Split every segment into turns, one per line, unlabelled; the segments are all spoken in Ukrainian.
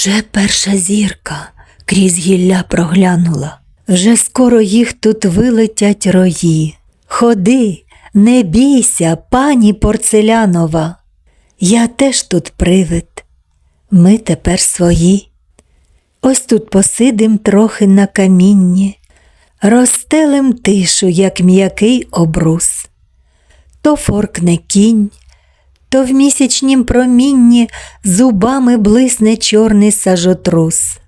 Вже перша зірка крізь гілля проглянула, вже скоро їх тут вилетять рої. Ходи, не бійся, пані порцелянова. Я теж тут привид, ми тепер свої. Ось тут посидим трохи на камінні, розстелем тишу, як м'який обрус. То форкне кінь, то в місячнім промінні зубами блисне чорний сажотрус.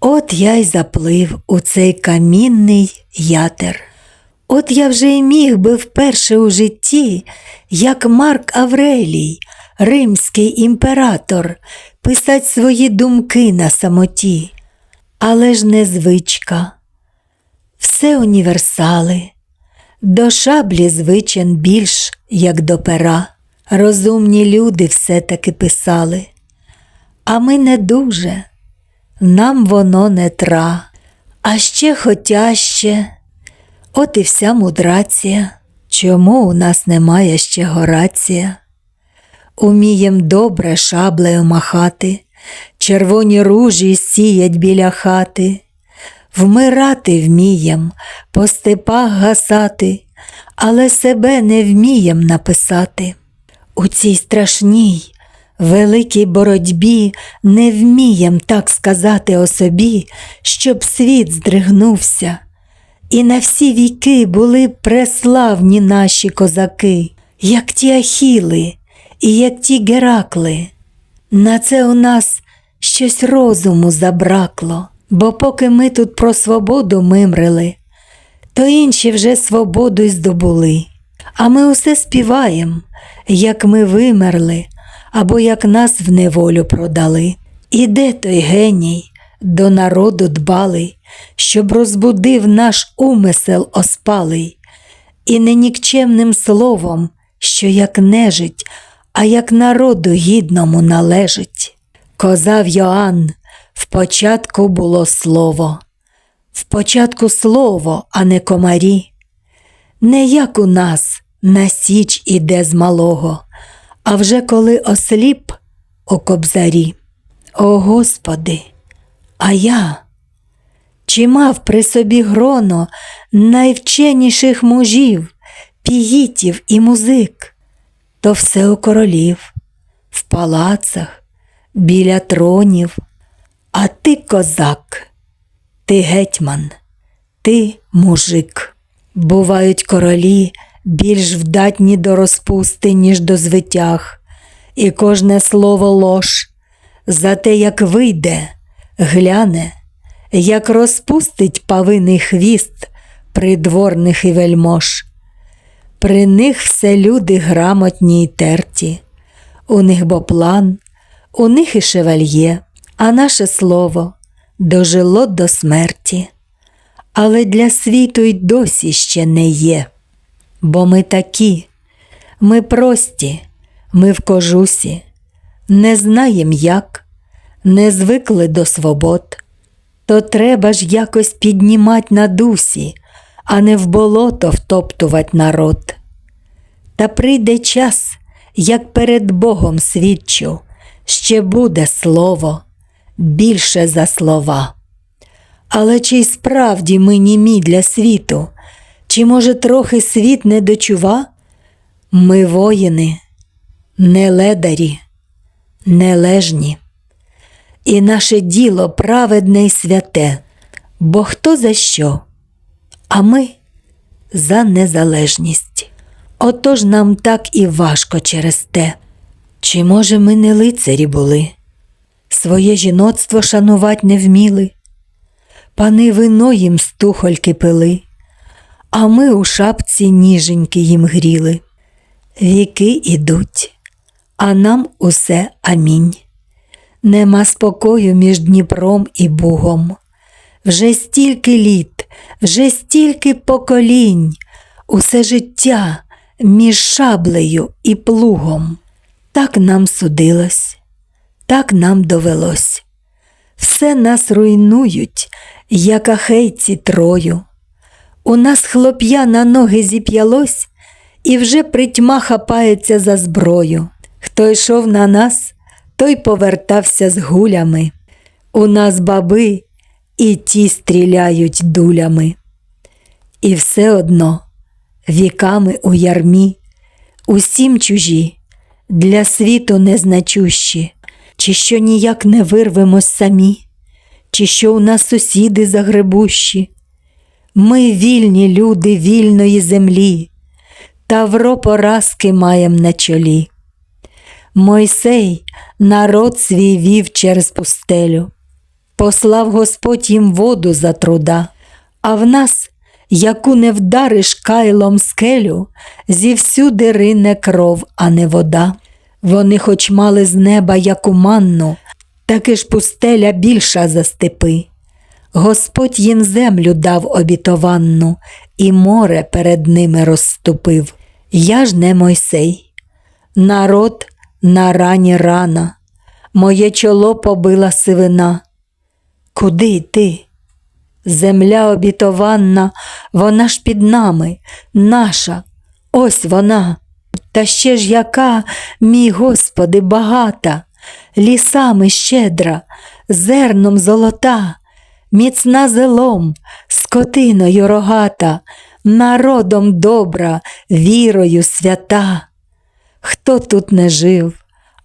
От я й заплив у цей камінний ятер. От я вже й міг би вперше у житті, як Марк Аврелій, римський імператор, писать свої думки на самоті. Але ж не звичка. Все універсали, до шаблі звичен більш, як до пера. Розумні люди все-таки писали, а ми не дуже, нам воно не тра, а ще хотяще, от і вся мудрація, чому у нас немає ще горація. Умієм добре шаблею махати, червоні ружі сіять біля хати, вмирати вмієм, по степах гасати, але себе не вмієм написати. У цій страшній, великій боротьбі не вмієм так сказати о собі, щоб світ здригнувся, і на всі віки були преславні наші козаки, як ті ахіли і як ті геракли. На це у нас щось розуму забракло, бо поки ми тут про свободу мимрили, то інші вже свободу й здобули. А ми усе співаєм, як ми вимерли, або як нас в неволю продали. І де той геній до народу дбалий, щоб розбудив наш умисел оспалий, і не нікчемним словом, що як нежить, а як народу гідному належить. Козав Йоанн, в початку було слово, в початку слово, а не комарі. Не як у нас на січ іде з малого, а вже коли осліп у кобзарі. О Господи, а я чи мав при собі гроно найвченіших мужів, піїтів і музик, то все у королів, в палацах, біля тронів, а ти козак, ти гетьман, ти мужик. Бувають королі більш вдатні до розпусти, ніж до звитяг, і кожне слово лож, за те, як вийде, гляне, як розпустить павиний хвіст придворних і вельмож. При них все люди грамотні й терті, у них боплан, у них і шевальє, а наше слово дожило до смерті, але для світу й досі ще не є. Бо ми такі, ми прості, ми в кожусі, не знаєм як, не звикли до свобод, то треба ж якось піднімать на дусі, а не в болото втоптувать народ. Та прийде час, як перед Богом свідчу, ще буде слово більше за слова. Але чи й справді ми німі для світу? Чи, може, трохи світ не дочува? Ми воїни, не ледарі, нележні. І наше діло праведне й святе, бо хто за що, а ми за незалежність. Отож нам так і важко через те. Чи, може, ми не лицарі були, своє жіноцтво шанувать не вміли, пани вино їм стухольки пили а ми у шапці ніженьки їм гріли. Віки ідуть, а нам усе амінь. Нема спокою між Дніпром і Бугом. Вже стільки літ, вже стільки поколінь, усе життя між шаблею і плугом. Так нам судилось, так нам довелось. Все нас руйнують, як ахейці трою. У нас хлоп'я на ноги зіп'ялось і вже притьма хапається за зброю. Хто йшов на нас, той повертався з гулями. У нас баби і ті стріляють дулями. І все одно віками у ярмі, усім чужі, для світу незначущі, чи що ніяк не вирвемось самі, чи що у нас сусіди загребущі. Ми вільні люди вільної землі, Тавро поразки маєм на чолі. Мойсей народ свій вів через пустелю, послав Господь їм воду за труда, а в нас, яку не вдариш кайлом скелю, зівсюди рине кров, а не вода. Вони хоч мали з неба яку манну, таки ж пустеля більша за степи. Господь їм землю дав обітованну, і море перед ними розступив. Я ж не Мойсей. Народ на рані рана, моє чоло побила сивина. Куди йти? Земля обітованна, вона ж під нами, наша, ось вона. Та ще ж яка, мій Господи, багата, лісами щедра, зерном золота, міцна зелом, скотиною рогата, народом добра, вірою свята. Хто тут не жив,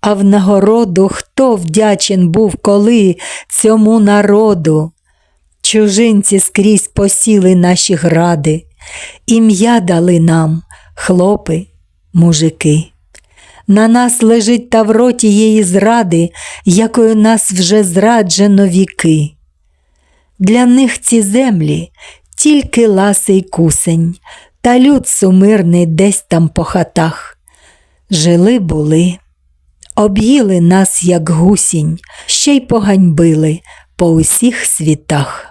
а в нагороду хто вдячен був коли цьому народу? Чужинці скрізь посіли наші гради, ім'я дали нам, хлопи, мужики. На нас лежить тавро тієї зради, якою нас вже зраджено віки. Для них ці землі тільки ласий кусень, та люд сумирний десь там по хатах. Жили були, об'їли нас, як гусінь, ще й поганьбили по усіх світах.